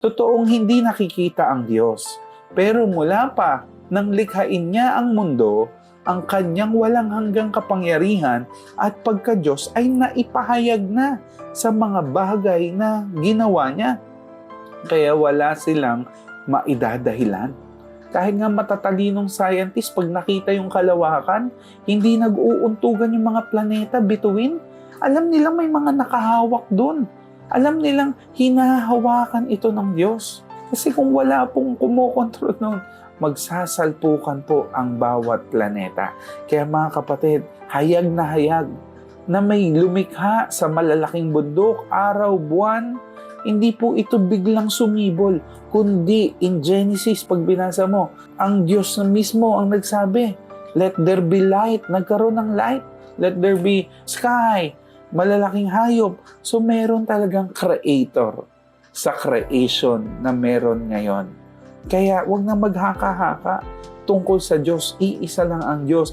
Totoong hindi nakikita ang Diyos. Pero mula pa nang likhain niya ang mundo, ang kanyang walang hanggang kapangyarihan at pagka-Diyos ay naipahayag na sa mga bagay na ginawa niya. Kaya wala silang maidadahilan. Kahit nga matatalinong scientist, pag nakita yung kalawakan, hindi nag-uuntugan yung mga planeta bituin. Alam nilang may mga nakahawak doon. Alam nilang hinahawakan ito ng Diyos. Kasi kung wala pong kumokontrol noon, magsasalpukan po ang bawat planeta. Kaya mga kapatid, hayag na hayag na may lumikha sa malalaking bundok, araw, buwan, hindi po ito biglang sumibol, kundi in Genesis, pag binasa mo, ang Diyos na mismo ang nagsabi, let there be light, nagkaroon ng light, let there be sky, malalaking hayop. So meron talagang creator sa creation na meron ngayon. Kaya wag na maghaka-haka tungkol sa Diyos. Iisa lang ang Diyos.